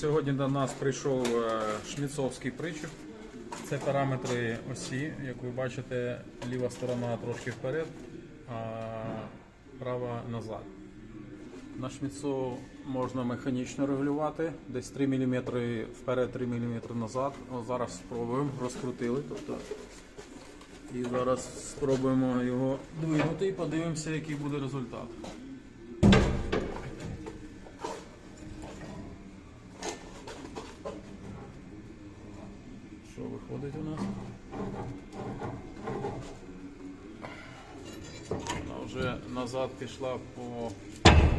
Сьогодні до нас прийшов е, шміцовський причіп. Це параметри осі. Як ви бачите, ліва сторона трошки вперед, а права назад. На шміцу можна механічно регулювати, десь 3 мм вперед, 3 мм назад. О, зараз спробуємо, розкрутили. Тобто, і зараз спробуємо його двинути і подивимося, який буде результат. Що виходить у нас? Вона вже назад пішла по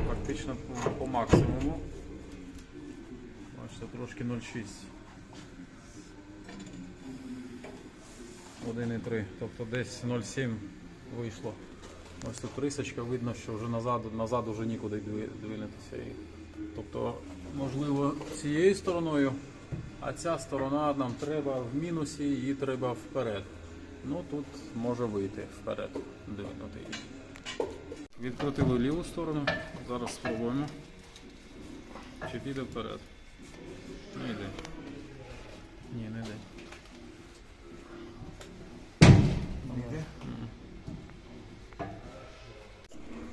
практично по, по максимуму. Бачите, трошки 0,6. 1,3, тобто десь 0,7 вийшло. Ось тут рисочка, видно, що вже назад, назад вже нікуди двинутися. Тобто, можливо, цією стороною, а ця сторона нам треба в мінусі, її треба вперед. Ну тут може вийти вперед, двинути її. Відкрутили ліву сторону, зараз спробуємо. Чи піде вперед? Не йде. Ні, не йде. Не йде?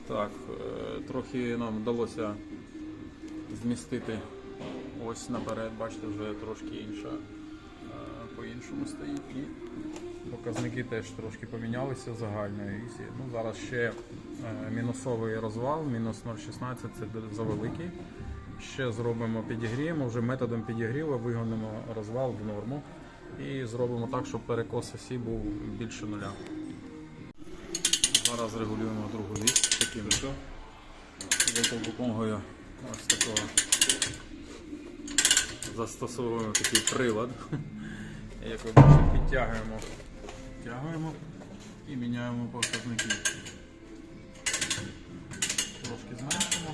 Так, е, трохи нам вдалося змістити ось наперед, бачите, вже трошки інша, е, по-іншому стоїть. І показники теж трошки помінялися загальної вісі. Ну, зараз ще е, мінусовий розвал, мінус 0,16 це завеликий. Ще зробимо підігріємо, вже методом підігріву вигонимо розвал в норму і зробимо так, щоб перекос осі був більше нуля. Зараз регулюємо другу вісь таким допомогою ось такого застосовуємо такий прилад. Як ви бачите, підтягуємо, підтягуємо і міняємо показники. Трошки зменшимо.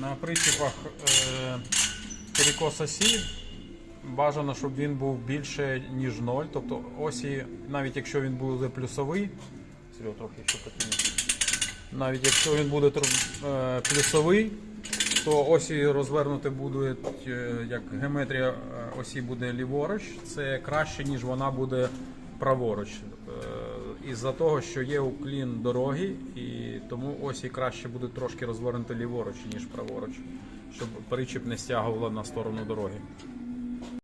На причепах е, перекос осі бажано, щоб він був більше, ніж 0. Тобто осі, навіть якщо він буде плюсовий, Серега, трохи ще потягни. Навіть якщо він буде е, плюсовий, то осі розвернути будуть, е, як геометрія е, осі буде ліворуч, це краще, ніж вона буде праворуч. Із-за того, що є уклін дороги, і тому осі краще буде трошки розвернути ліворуч, ніж праворуч, щоб причіп не стягувало на сторону дороги.